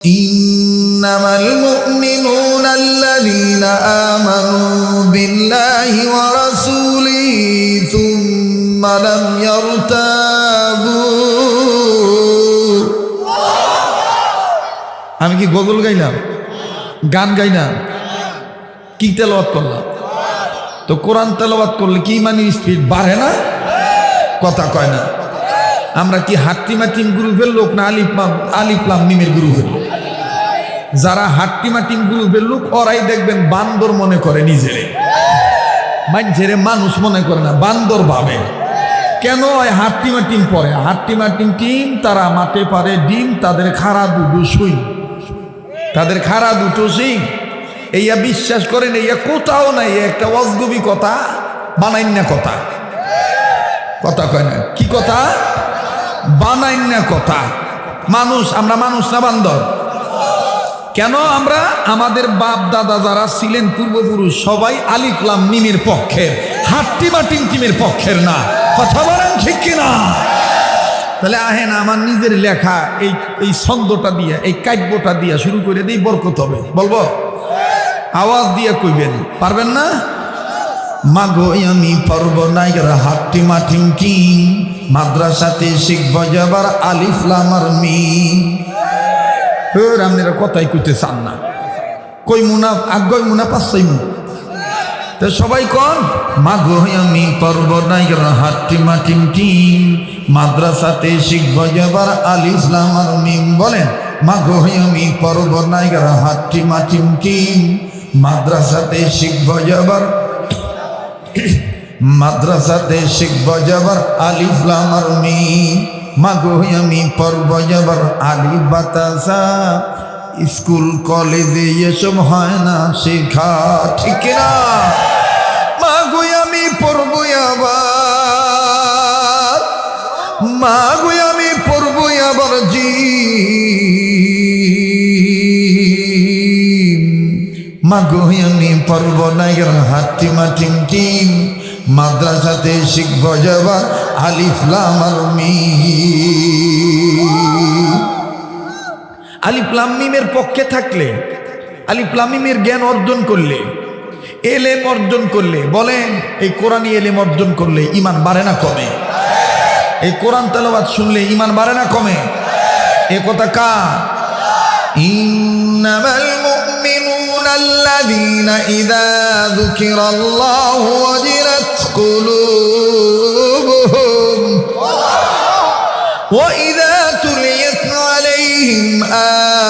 إنما المؤمنون الذين آمنوا بالله ورسوله ثم لم يرتابوا আমি কি গজল গাইলাম গান গাইলাম কি তেলাওয়াত করলাম তো কোরআন তেলাওয়াত করলে কি মানে স্পিড বাড়ে না কথা কয় না আমরা কি হাট্টিমা টিম গ্রুপের লোক না আলিফলাম আলিফলাম মিমের গ্রুপের লোক যারা হাট্টিমা টিম গ্রুপের লোক, ওরাই দেখবেন বান্দর মনে করে নিজেরে। মানুষেরে মানুষ মনে করে না, বান্দর ভাবে। কেন ওই হাট্টিমা টিম পরে? হাট্টিমা টিম টিম তারা মাঠে পারে, ডিম তাদের খাড়া দুটো সুই। তাদের খাড়া দুটো সিং এইয়া বিশ্বাস করেন, এইয়া কোথাও নাই, একটা অজগবি কথা বানাইন না কথা। কথা কয় না, কি কথা? বানাইন না কথা। মানুষ, আমরা মানুষ না বান্দর? কেন আমরা আমাদের বাপ দাদা যারা ছিলেন পূর্বপুরুষ, সবাই আলিফলাম মিমের পক্ষের হাট্টিমা টিম টিমের পক্ষের না। কথা বলেন ঠিক কিনা? তাহলে আহেন, আমার নিজের লেখা, এই এই ছন্দটা দিয়ে, এই কাব্যটা দিয়ে শুরু করে দিই, বরকত হবে। বলব? আওয়াজ দিয়ে কইবেন, পারবেন না? মাগো, আমি পর্ব নাইরা হাট্টি মাটিম কি মাদ্রাসাতে শিখব যাবার আলিফলামার মি হের আপনারা কথাই কইতে চান না। কই মুনা আগ্রহ মুনা পাঁচশই মুনা। তো সবাই কন, মাগো, আমি পর্ব নাইরা হাট্টি মাটিম টিম মাদ্রাসাতে শিখব যাবার আল ইসলাম আর মিম বলেন, মাগো, আমি পর্ব নাইরা হাট্টি মাটিম টিম মাদ্রাসাতে শিখব যাবার মাদ্রাসাতে শিখব যাবার আলিফ লাম আর মিম। মাগো আমি পর্ব যাবার আলি বাতাসা। স্কুল, কলেজে এসব হয় না, শেখা ঠিক না। মাগো আমি পড়ব আবার মাগো আমি পড়ব আবার জি মাগো আমি পড়ব নাইগার হাতি মাটিম টিম মাদ্রাসাতে শিখব যাবার আলিফলাম আর আলিফলামিমের পক্ষে থাকলে আলিফলামিমের জ্ঞান অর্জন করলে, এলেম অর্জন করলে, বলেন, এই কোরআনই এলেম অর্জন করলে ইমান বাড়ে না কমে? এই কোরআন তেলাওয়াত শুনলে ইমান বাড়ে না কমে? এ কথা কা ইন্নামাল মুমিনুনা আল্লাযীনা ইযা যুকিরাল্লাহু ওয়াজিলাত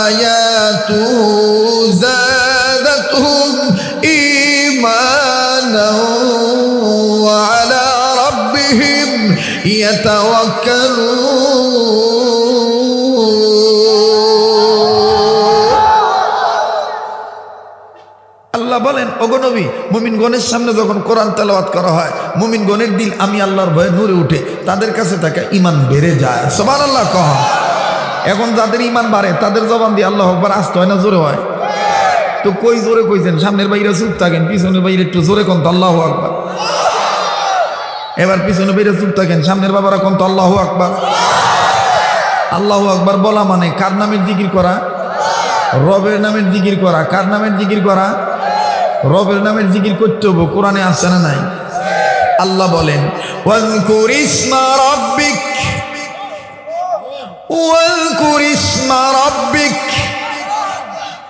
آياته زادتهم إيمانا وعلى ربهم يتوكلون আল্লাহ বলেন অগনবী মুমিনগণের সামনে যখন কোরআন তেলাওয়াত করা হয় মুমিনগণের দিল আমি আল্লাহর ভয়ে নূরে উঠে তাদের কাছে তাকে ইমান বেড়ে যায় সবার আল্লাহ কহ এখন যাদের ইমান বাড়ে, তাদের জবান দিয়ে আল্লাহ একবার আসতে হয় না, জোরে হয়? তো কই জোরে কইছেন? সামনের বাইরে চুপ থাকেন, পিছনের বাইরে একটু জোরে কোন তো আল্লাহ আকবার। এবার পিছনে বাইরে চুপ থাকেন, সামনের বাবারা কোন তো আল্লাহ আকবার। আল্লাহ আকবার বলা মানে কার নামের জিকির করা? রবের নামের জিকির করা। কার নামের জিকির করা? রবের নামের জিকির করতে হব, কোরআনে আসছে না নাই? আল্লাহ বলেন, ওয়াজকুর ইসমা রাব্বিক। ওয়াজকুর ইসমা রাব্বিক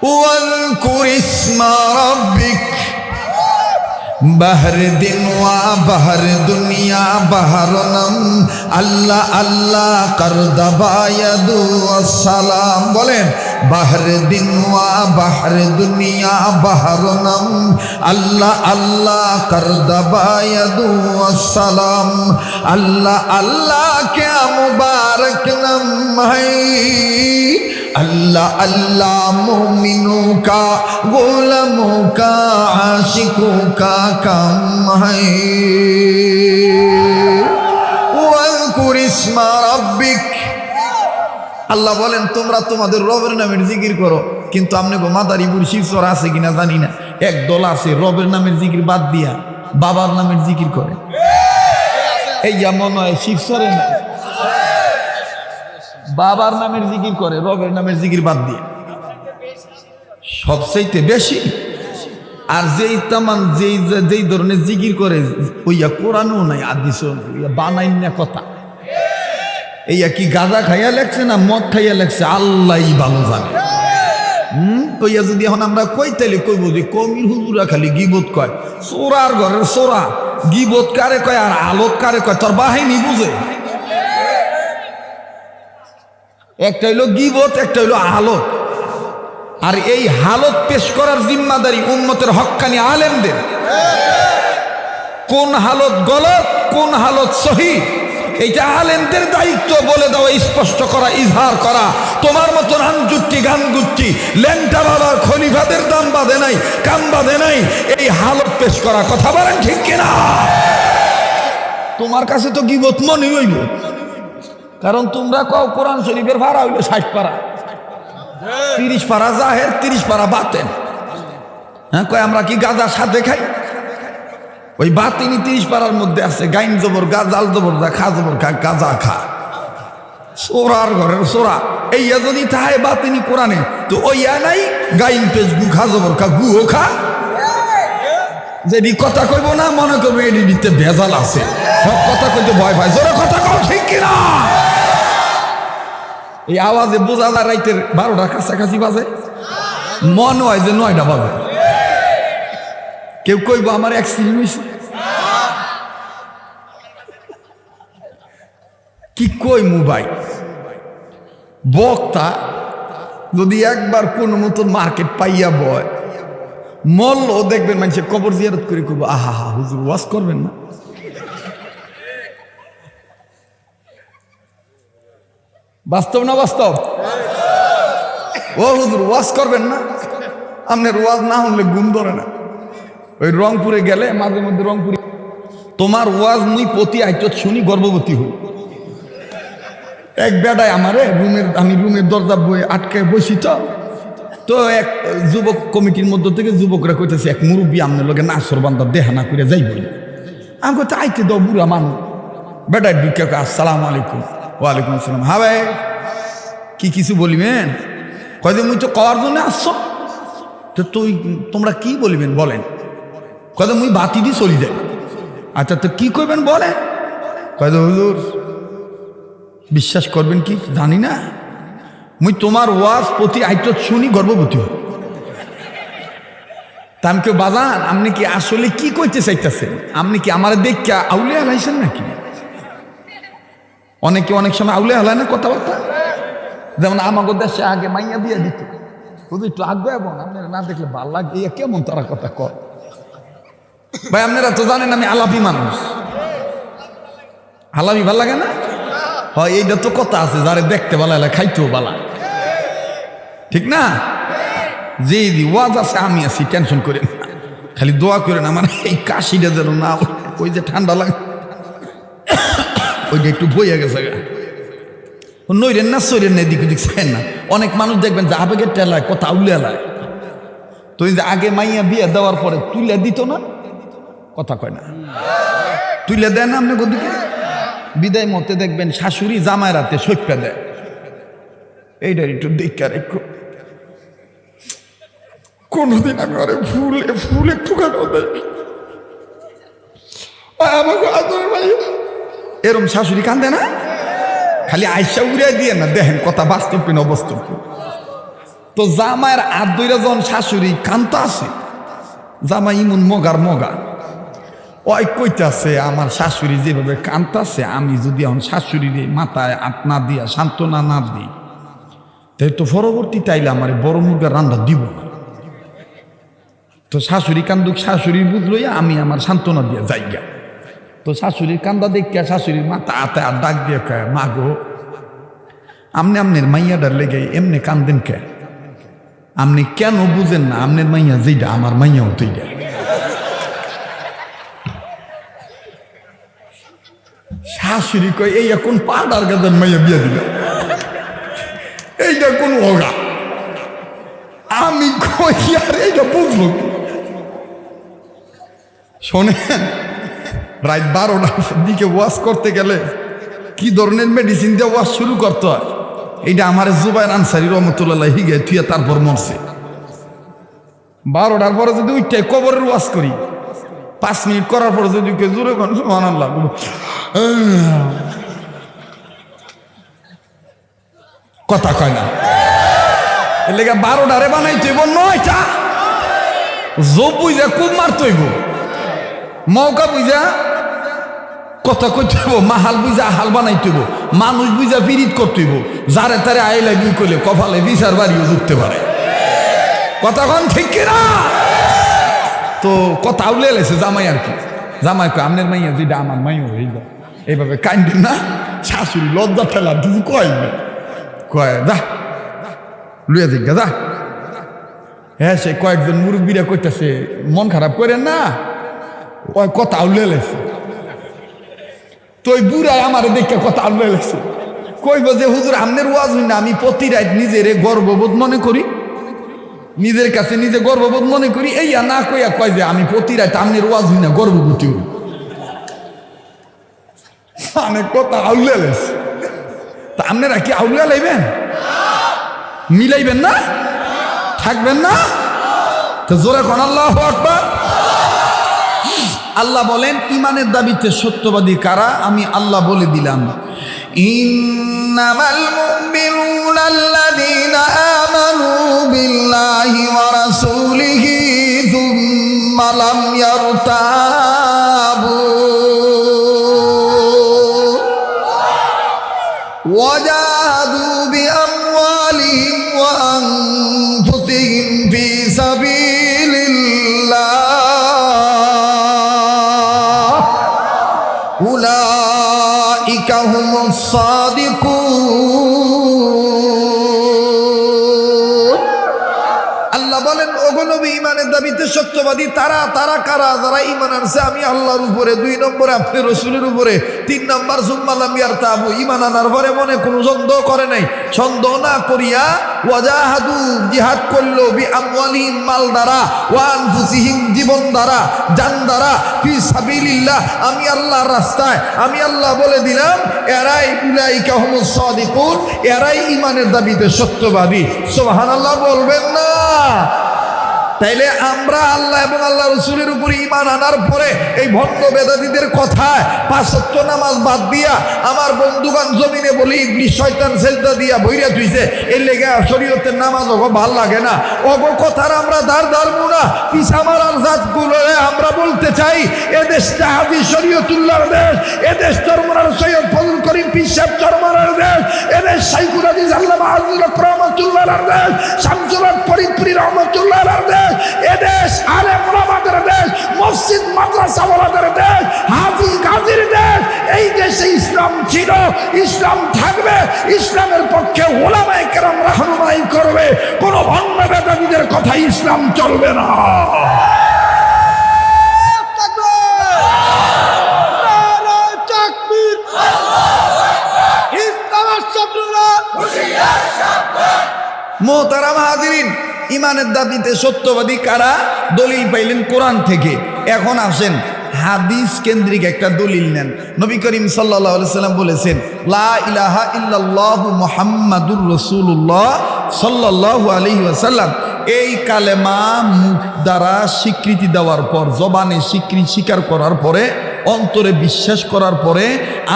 ওয়াজকুর ইসমা রাব্বিক বাহর দিন ওয়া বাহর দুনিয়া বাহর নাম আল্লাহ আল্লাহ কর দবায়াদু সালাম বলেন বাহর দিনওয়া বাহর দুনিয়া বাহর নাম আল্লাহ আল্লাহ করদবায়দু সালাম আল্লাহ আল্লাহ, কে মুবারক নাম হাই। اللہ اللہ مومنوں کا غلاموں کا عاشقوں کا کام ہے واذکر اسم ربک আল্লাহ বলেন, তোমরা তোমাদের রবের নামের জিকির করো। কিন্তু আপনি গো মাদারিপুর শিবচর আছে কিনা জানি না। এক দল আছে, রবের নামের জিকির বাদ দিয়া বাবার নামের জিকির করে। এই মনে হয় শিবচরে নাই বাবার নামের জিকির করে, রবের নামের জিকির বাদ দিয়ে। সবচাইতে বেশি। আর যেই তামান যেই যেই ধরনের জিকির করে, ওইয়া কোরআনও নাই, আদিসও নাই, ওইয়া বানাই না কথা। এইয়া কি গাঁজা খাইয়া লাগছে না মদ খাইয়া লাগছে আল্লাহ ভালো জানে। কইয়া যদি এখন আমরা কই, তাইলে কইব যে কমির হুজুরা খালি গিবত কয়। সোরার ঘরের সোরা গিবত কারে কয় আর আলত কারে কয়? তোর বাহিনী বুঝে। একটা হইল গিবত, একটা হইল আলত আর এই হালত পেশ করার জিম্মাদারি উন্মতের হক্কানি আলেমদের। কোন হালত গলত, কোন হালত সহি? এইটা আলেমদের দায়িত্ব বলে দেওয়া স্পষ্ট করা, ইজহার করা। তোমার মতন আনজুট্টি গান গুট্টি ল্যাংটা বাবার খলিফাদের দাম বাঁধে নাই, কাম বাঁধে নাই। এই হালত পেশ করা, কথা বলেন ঠিক কিনা? তোমার কাছে তো গিবত মনে হইল। কারণ তোমরা কও, কোরআন শরীফের ভাড়া হইল ষাট পারা। তিরিশ পারা জাহের, তিরিশ পারা বাতেন। হ্যাঁ কয়, আমরা কি গাঁজা সাথে খাই? ওই বাতিনি তিরিশ পাড়ার মধ্যে আছে, গাইন জবর গা, জাল জবর যা, খা জবর খা গাজা খা। সোরার ঘরের সোরা। এইয়া যদি তাহাই বাতিনি কোরআনে, তো ওইয়া নাই গাইন পেজ গু, খা জবর খা গুও খা। যেদি কথা কইব না, মনে করবে এটি দিতে ভেজাল আছে। সব কথা কইতে ভয় পায়। জোরে কথা কও ঠিক কিনা? এই আওয়াজে বোঝা যায় রাইতের বারোটার কাছাকাছি বাজে। মন হয় যে নয়টা বাজে। কেউ কইব আমার অ্যাক্সিডেন্ট হয়েছে কি কই মোবাইল বক্তা যদি একবার কোন মতন মার্কেট পাইয়া বয়, মল্ল দেখবেন মানুষের কবর জিয়ারত করে কইব, আহা, হা, হুজুর ওয়াশ করবেন না? বাস্তব না বাস্তব? ও হুজুর ওয়াশ করবেন না? আপনার ওয়াজ না হলে গুম ধরে না। ওই রংপুরে গেলে মাঝে মধ্যে রংপুরে তোমার ওয়াজ মুই প্রতি আইত শুনি গর্ভবতী হই। এক বেটায় আমারে রুমের, আমি রুমের দরজা বই আটকে বসি তো। তো এক যুবক কমিটির মধ্য থেকে যুবকরা কইতেছে, এক মুরব্বী আমনের লগে নাসর বান্দা দেহানা করে যাইব আমি কইতে, আইতে দাও বুড়া মানুষ বেটায় ঢুকে আসসালাম আলাইকুম। ওয়ালাইকুম আসসালাম। হ্যাঁ ভাই, কি কিছু বলিবেন? কয়দিন মুই তো কওয়ার জন্য আসছো। তো তুই, তোমরা কি বলিবেন বলেন। কয়দিন মুই বাতি দিয়ে চলি যাই আচ্ছা তো কি করবেন বলে? কয়দিন হুজুর, বিশ্বাস করবেন কি? জানি না। মুই তোমার ওয়াজ প্রতি আইত শুনি গর্ভবতী হই। কেউ বাজান, আপনি কি আসলে কি কইতে চাইতেছেন? আপনি কি আমার দেখে আউলে হালাইছেন নাকি? অনেকে অনেক সময় আউলে হালায় না কথাবার্তা? যেমন আমাকে দেশে আগে মাইয়া দিয়ে দিত। শুধু একটু আগে এবং না দেখলে ভালো লাগে। কেমন তারা কথা কর ভাই, আপনারা তো জানেন আমি আলাপি মানুষ। আলাপি ভালো লাগে না? হয়, এইটা তো কথা আছে, যারে দেখতে ভালো লাগে, খাইতেও ভালো ঠিক না? যে ওয়াজ আছে, আমি আছি টেনশন করেন না। খালি দোয়া করেন আমার, এই কাশিটা যেন না ওই যে ঠান্ডা লাগে, ওইটা একটু বইয়া গেছে গা। নইরেন না, সইরেন না, এদিক ওদিক চাইন না। অনেক মানুষ দেখবেন যে আবেগের টেলায় কথা উল্লে এলায় তো যে আগে মাইয়া বিয়ে দেওয়ার পরে তুলে দিত না? কথা কয় না। তুলে দেয় না আপনি ওদিকে? বিদায় মতে দেখবেন শাশুড়ি জামায় রাতে সৈক্যা দেয়। এইটার একটু দেখার একটু। কোনোদিন আমি আরে ফুলে ফুল একটু কেন দেয়নি আর আমাকে আদর ভাই। এরম শাশুড়ি কান্দে না? খালি আইসা উড়িয়ে দিয়ে না, দেখেন কথা বাস্তব কিনা অবাস্তব। তো জামায়ের দুইটা জন শাশুড়ি কান্ত আছে। জামাই ইমন মগার মগা। ওই কইতাছে, আমার শাশুড়ি যেভাবে কান্তাছে, আমি যদি এখন শাশুড়ির মাথায় না দিয়া সান্ত্বনা না দিই তাই তো পরবর্তী তাইলে আমার বড় মুরগার রান্না দিব না। তো শাশুড়ি কান্দুক শাশুড়ির বুধ লইয়া আমি আমার সান্ত্বনা দিয়া যাইগা। তো শাশুড়ির কান্দা দেখিয়া শাশুড়ির মাথা আতে আর ডাক দিয়ে কয়, মা গো, আমনে আমনের মাইয়াটার লেগে এমনি কান্দেন কে? আপনি কেন বুঝেন না, আমনের মাইয়া যেটা আমার মাইয়াও তুইটা শাশুড়ি কয় এই এখন পাড়ার গাছের মাইয়া বিয়ে দিল এইটা কোন অগা? আমি কই, আর এইটা বুঝলো? শোনেন, রাত বারোটার দিকে ওয়াশ করতে গেলে কি ধরনের মেডিসিন দিয়ে ওয়াশ শুরু করতে হয়? এইটা আমার জুবাইর আনসারি রহমতুল্লাহ হিগে তুই তারপর মরছে। বারোটার পরে যদি উঠতে কবরের ওয়াশ করি পাঁচ মিনিট করার পরে যদি কেউ জোরে করেন সমান লাগবো কথা কয় না। এর লেগে বারোটারে বানাই তৈব নয়টা। জব বুঝা খুব মার তৈব মৌকা বুঝা কথা কইতে হইব, মাহাল বুঝা হাল বানাই তৈব মানুষ বুঝা পিরিত করতেইব যারে তারে আইলা বিউ করলে কপালে বিচার বাড়িও জুটতে পারে। কথাক্ষণ ঠিক কিনা? তো কথা উলে এলেছে জামাই আর কি জামাই আমনের মাইয়া যেটা আমার মাইয়া হইবা এইভাবে কান্দিন না, শাশুড়ি লজ্জা ঠেলা কিছু কয় কয়, যা লুয়ে দিক যা। হ্যাঁ সে কয়েকজন মুরব্বীরা কইতাছে, মন খারাপ করেন না? ওই কথা উলে এলেছে তো ওই বুড়ায় আমার দেখে কথা উলে এলেছে কইব যে, হুজুর, আমনের ওয়াজ না আমি প্রতি রাত নিজেরে গর্ববোধ মনে করি। নিজের কাছে নিজে গর্ববোধ মনে করি, এই না কইয়া কয় যে আমি প্রতি রাত আমনের ওয়াজ হই না গর্ববোধী হই। অনেক কথা আউলে এলেছে তা আপনারা কি আউলিয়া লাইবেন? মিলাইবেন না? থাকবেন না? তো জোরে কোন, আল্লাহ আকবার। আল্লাহ বলেন, ইমানের দাবিতে সত্যবাদী কারা? আমি আল্লাহ বলে দিলাম। ইন্নামাল মুমিনুনা আল্লাযীনা আমানু বিল্লাহি ওয়া রাসূলিহি থুম্মা লাম সত্যবাদী, তারা তারা কারা, যারা ইমান আনছে, আমি আল্লাহর উপরে, দুই নম্বরে, আপনি রসুলের উপরে, তিন নম্বর সুম্মালাম ইয়ার তাবু ইমান আনার পরে মনে কোনো সন্দেহ করে নাই। সন্দেহ না করিয়া ওয়াজাহাদু, জিহাদ করল বি আমওয়ালিহিম মাল দ্বারা ওয়ান ফুসিহিম জীবন দ্বারা, জান দ্বারা, ফি সাবিলিল্লাহ, আমি আল্লাহর রাস্তায়, আমি আল্লাহ বলে দিলাম, এরাই উলাইকা হুমুস সাদিকুন, এরাই ইমানের দাবিতে সত্যবাদী। সুবহানাল্লাহ বলবেন না। তাইলে আমরা আল্লাহ এবং আল্লাহ রসুলের উপরে ইমান আনার পরে এই ভণ্ড বেদাতিদের কথায় পাঁচত্ব নামাজ বাদ দিয়া আমার বন্ধুগান জমিনে বলি ইবলিশ শয়তান সেজদা দিয়া বইরা তুইছে এর লেগে শরীয়তের নামাজ ওগো ভালো লাগে না। ওগো কথার আমরা দার দারমু না। পিসা মারার জাতগুলো আমরা বলতে চাই এ দেশটা হাজি শরীয়তুল্লাহর দেশ, এদেশ দেশ চরমনার সৈয়দ ফজল করিম পিসাব চরমনার দেশ এ দেশ সাইকুল আজিজ আল্লাহ মাহাজুল রহমতুল্লাহর দেশ, শামসুল ফরিদপুরি রহমতুল্লাহর দেশ এদেশ আলে মোলামাদের দেশ, মসজিদ মাদ্রাসাওয়ালাদের দেশ, হাজি গাজীর দেশ। এই দেশে ইসলাম ছিল, ইসলাম থাকবে, ইসলামের পক্ষে ওলামায়ে কেরাম রাহনুমাই করবে। কোন ভণ্ড বেদাবিদের কথা ইসলাম চলবে না। মোহতারাম হাজিরিন ইমানের দাবিতে সত্যবাদী কারা? দলিল পাইলেন কোরআন থেকে। এখন আসেন, হাদিস কেন্দ্রিক একটা দলিল নেন। নবী করিম সাল্লাহ সাল্লাম বলেছেন, লা ইলাহা ইল্লাল্লাহু মুহাম্মাদুর রসুল্লাহ সাল্লাল্লাহু আলাইহি ওয়াসাল্লাম। এই কালেমা মুখ দ্বারা স্বীকৃতি দেওয়ার পর, জবানে স্বীকৃতি স্বীকার করার পরে, অন্তরে বিশ্বাস করার পরে,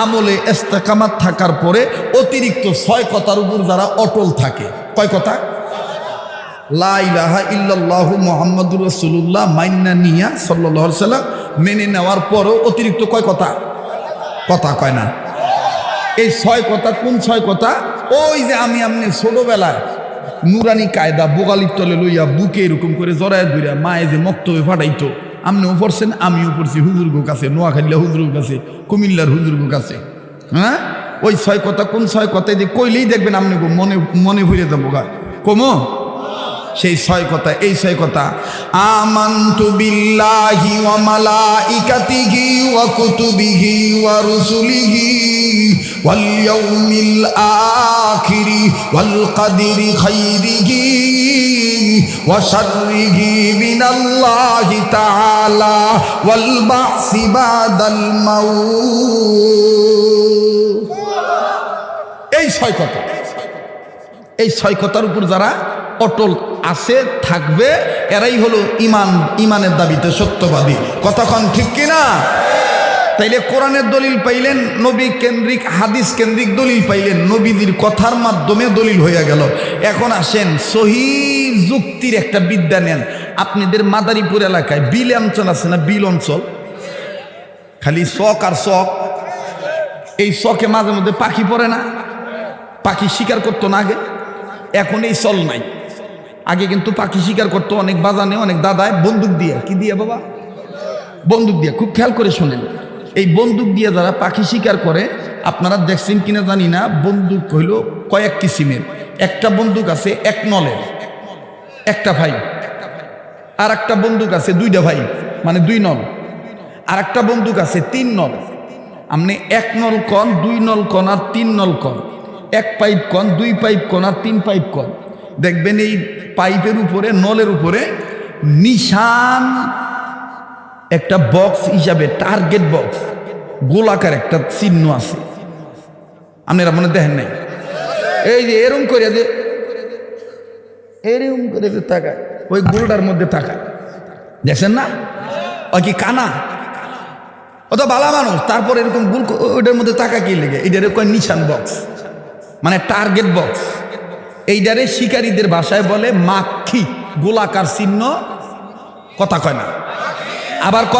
আমলে এস্তেকামাত থাকার পরে, অতিরিক্ত ছয় কথার উপর যারা অটল থাকে। কয় কথা? লা ইলাহা ইল্লাল্লাহু মুহাম্মাদুর রাসূলুল্লাহ মাইন্না নিয়া আলাইহি সাল্লাম। মেনে নেওয়ার পরও অতিরিক্ত কয় কথা? কথা কয় না। এই ছয় কথা কোন ছয় কথা? ওই যে আমি আপনি ছোটবেলায় নুরানি কায়দা বোগালির তলে লইয়া বুকে এরকম করে জড়ায় ধরিয়া মায়ে যে মক্তবে ফাটাইতো আপনিও পড়ছেন আমিও পড়ছি হুজুরগো কাছে নোয়াখালীলা হুজুরগো কাছে, কুমিল্লার হুজুর হুজুরগো কাছে। হ্যাঁ? ওই ছয় কথা কোন ছয় কথা? যে কইলেই দেখবেন আপনি গো মনে মনে ভরে যাব গা। কমো? সেই ছয় কথা, এই ছয় কথা। আমান্তু বিল্লাহি ওয়া মালাইকাতিহি ওয়া কুতুবিহি ওয়া রুসুলিহি ওয়াল ইয়াউমিল আখিরি ওয়াল কদরি খাইরিহি ওয়া শাররিহি মিনাল্লাহি তাআলা ওয়াল বাসি বাদাল মাউত। এই ছয় কথা, এই ছয় কথার উপর যারা অটল আছে, থাকবে, এরাই হলো ইমান, ইমানের দাবিতে সত্যবাদী। কতক্ষণ ঠিক কিনা? তাইলে কোরআনের দলিল পাইলেন, নবী কেন্দ্রিক, হাদিস কেন্দ্রিক দলিল পাইলেন নবীদের কথার মাধ্যমে দলিল হইয়া গেল। এখন আসেন, সহি যুক্তির একটা বিদ্যা নেন। আপনাদের মাদারীপুর এলাকায় বিল অঞ্চল আছে না বিল অঞ্চল? খালি শখ আর শখ। এই শখে মাঝে মধ্যে পাখি পড়ে না? পাখি শিকার করতো না আগে? এখন এই চল নাই। আগে কিন্তু পাখি শিকার করতো, অনেক বাজানে, অনেক দাদায় বন্দুক দিয়ে। কি দিয়ে বাবা? বন্দুক দিয়ে। খুব খেয়াল করে শোনেন। এই বন্দুক দিয়ে যারা পাখি শিকার করে, আপনারা দেখছেন কিনা জানি না, বন্দুক হইল কয়েক কিসিমের। একটা বন্দুক আছে এক নলের, একটা ভাই। আর একটা বন্দুক আছে দুইটা ভাই মানে দুই নল। আর একটা বন্দুক আছে তিন নল। আপনি এক নল কন, দুই নল কন আর তিন নল কন। এক পাইপ কন, দুই পাইপ কন আর তিন পাইপ কন। দেখবেন এই পাইপের উপরে, নলের উপরে নিশান একটা বক্স হিসাবে টার্গেট বক্স গোলাকার একটা চিহ্ন আছে। আপনারা মনে দেখেন নাই? এই যে এরম করে যে, এরম করে যে তাকায়, ওই গোলটার মধ্যে তাকায়। দেখছেন না? ওই কি কানা? ও তো বালা মানুষ, তারপর এরকম গুল ওইটার মধ্যে টাকা কি লেগে? এটা কয় নিশান বক্স মানে টার্গেট বক্স এইটারে শিকারীদের ভাষায় বলে মাক্ষি, গোলাকার চিহ্ন, কথা কয় না। আবার ক?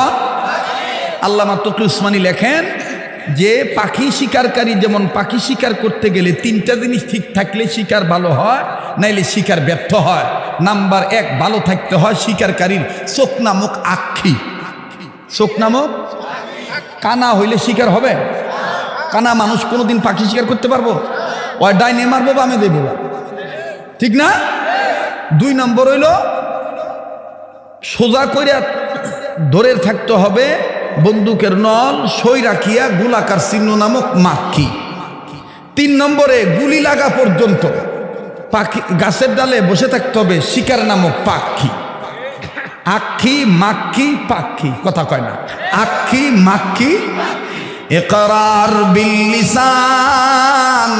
আল্লাহ তকি উসমানী লেখেন যে পাখি শিকারকারী যেমন পাখি শিকার করতে গেলে তিনটা জিনিস ঠিক থাকলে শিকার ভালো হয়, নাইলে শিকার ব্যর্থ হয়। নাম্বার এক, ভালো থাকতে হয় শিকারকারীর চোখ নামক আক্ষি। চোখ নামক? কানা হইলে শিকার হবে। কানা মানুষ কোনোদিন পাখি শিকার করতে পারব? ওই ডাইনে মারবো বা আমি দেবো? ঠিক না? দুই নম্বর হইল, সোজা কইরা ধরে থাকতে হবে বন্দুকের নল, সই রাখিয়া গোলাকার চিহ্ন নামক মাক্ষি তিন নম্বরে গুলি লাগা পর্যন্ত পাখি গাছের ডালে বসে থাকতে হবে শিকার নামক পাখি। আক্ষি মাক্ষি পাক্ষি কথা কয় না। আক্ষি মাক্ষি একরার বিল্লিসান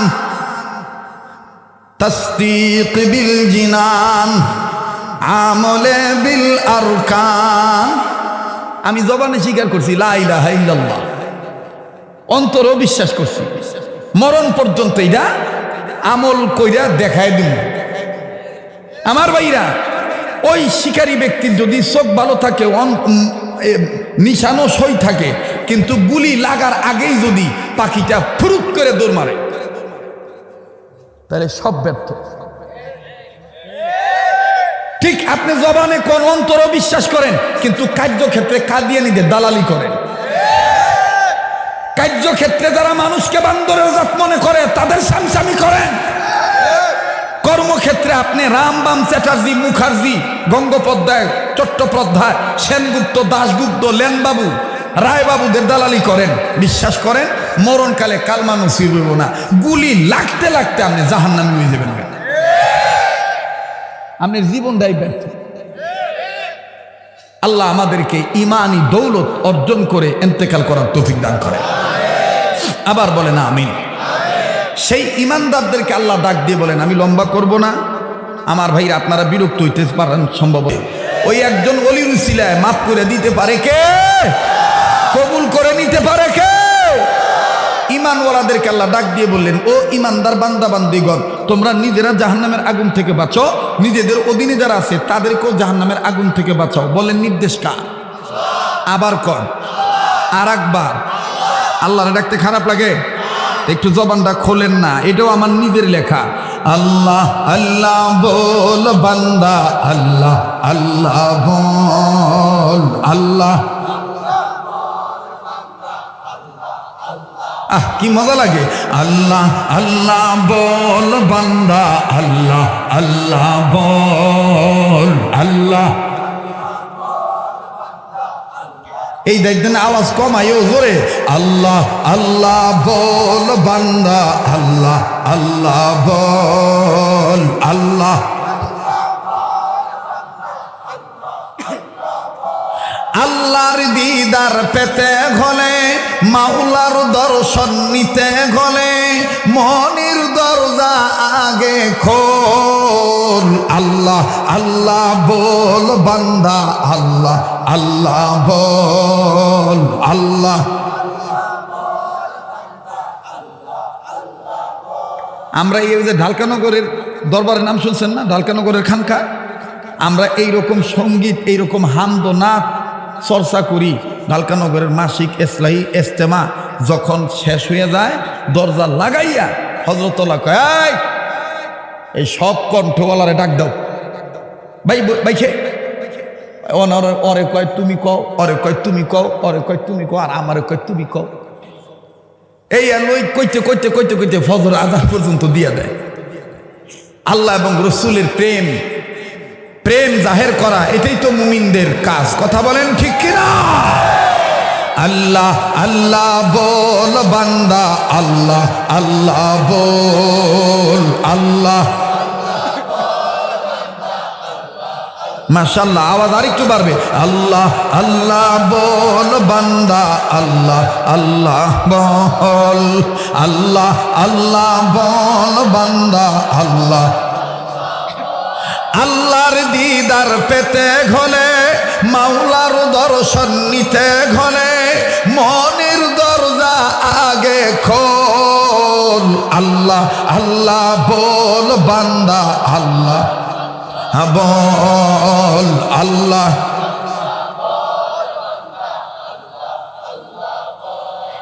তসদিক বিল জিনান, আমলে বিল আরকান। আমি জবানে স্বীকার করছি লাইলাহা অন্তরও বিশ্বাস করছি। মরণ পর্যন্ত এটা আমল কইরা দেখায় দিব আমার ভাইরা, ওই শিকারী ব্যক্তির যদি চোখ ভালো থাকে নিশানো সই থাকে, কিন্তু গুলি লাগার আগেই যদি পাখিটা ফুরুত করে দৌড় মারে। তাহলে সব ব্যর্থ। ঠিক আপনি জবানে কোন অন্তর বিশ্বাস করেন, কিন্তু কার্যক্ষেত্রে কাদিয়ানিদের দালালি করেন কার্যক্ষেত্রে যারা মানুষকে বান্দরের জাত মনে করে, তাদের সামসামি করেন। কর্মক্ষেত্রে আপনি রামবাম চ্যাটার্জি মুখার্জি গঙ্গোপাধ্যায় চট্টোপাধ্যায় সেনগুপ্ত দাশগুপ্ত লেনবাবু রায়বাবুদের দালালি করেন। বিশ্বাস করেন? মরণকালে কালমা নসিব হইব না। গুলি লাগতে লাগতে আপনি জাহান্নামে হয়ে যাবেন আপনার জীবনটাই ব্যর্থ। আল্লাহ আমাদেরকে ইমানি দৌলত অর্জন করে এন্তেকাল করার তৌফিক দান করে। আবার বলেন আমিন। সেই ইমানদারদেরকে আল্লাহ ডাক দিয়ে বলেন, আমি লম্বা করব না। আমার ভাই আপনারা বিরক্ত হইতে পারেন, সম্ভব ওই একজন অলির উসিলায় মাফ করে দিতে পারে কে? কবুল করে নিতে পারে কে? ইমানওয়ালাদেরকে আল্লাহ ডাক দিয়ে বললেন, ও ইমানদার বান্দা, বান্দিগণ, তোমরা নিজেরা জাহান্নামের আগুন থেকে বাঁচো নিজেদের অধীনে যারা আছে, তাদেরকেও জাহান্নামের আগুন থেকে বাঁচাও। বলেন নির্দেশ কার? আবার কর আর একবার আল্লাহরে ডাকতে খারাপ লাগে? একটু জবানটা খোলেন না, এটাও আমার নিজের লেখা। আল্লাহ আল্লাহ বল বান্দা, আল্লাহ আল্লাহ বল, আল্লাহ আহ, কি মজা লাগে। আল্লাহ আল্লাহ বল, বান্দা, আল্লাহ আল্লাহ বল, আল্লাহ। এই দেখবেন আওয়াজ কমাইও জোরে। আল্লাহ আল্লাহ বল, বান্দা, আল্লাহ আল্লাহ বল, আল্লাহ। আল্লাহর দিদার পেতে গলে মাওলার দর্শন নিতে গলে, মনির দরজা আগে খোল। আল্লাহ আল্লাহ বল বান্দা, আল্লাহ আল্লাহ বল, আল্লাহ। আমরা এই যে ঢালকানগরের দরবারের নাম শুনছেন না? ঢালকানগরের খানকা? আমরা এই রকম সংগীত এই রকম হামদ নাথ চর্চা করি। ঢালকানগরের মাসিক এসলাই এস্তেমা যখন শেষ হয়ে যায় দরজা লাগাইয়া হজরতলা কয় "এই, সব কণ্ঠওয়ালারে ডাক দাও। ভাই বাইছে অরে অরে কয় তুমি কও অরে কয় তুমি কও অরে কয় তুমি কও আর আমারে কয় তুমি কও। এই ওই কইতে কইতে কইতে কইতে ফজর আজান পর্যন্ত দিয়া দেয়। আল্লাহ এবং রসুলের প্রেম প্রেম জাহের করা এটাই তো মুমিনদের কাজ। কথা বলেন ঠিক কিনা? আল্লাহ আল্লাহ বল, বান্দা, আল্লাহ আল্লাহ বল, আল্লাহ। মাশাল্লাহ আওয়াজ আরেকটু বাড়বে। আল্লাহ আল্লাহ বল, বান্দা, আল্লাহ আল্লাহ বল, আল্লাহ আল্লাহ বল, বান্দা, আল্লাহ। আল্লাহর দিদার পেতে ঘলে মাওলার দর্শন নিতে ঘলে মনের দরজা আগে খোল। আল্লাহ আল্লাহ বল বান্দা আল্লাহ। বল আল্লাহ।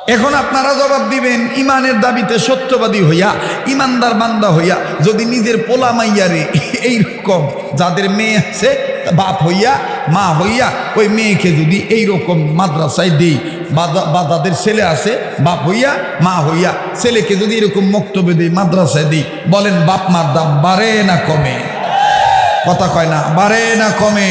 এখন আপনারা জবাব দিবেন, ইমানের দাবিতে সত্যবাদী হইয়া, ইমানদার বান্দা হইয়া, যদি নিজের পোলা মাইয়ারে এইরকম যাদের মেয়ে আছে, বাপ হইয়া, মা হইয়া, ওই মেয়েকে যদি এইরকম মাদ্রাসায় দিই বা যাদের ছেলে আছে, বাপ হইয়া, মা হইয়া, ছেলেকে যদি এরকম বক্তব্য দিই, মাদ্রাসায় দিই, বলেন, বাপ মার দাম বাড়ে না কমে? কথা কয় না, বাড়ে না কমে?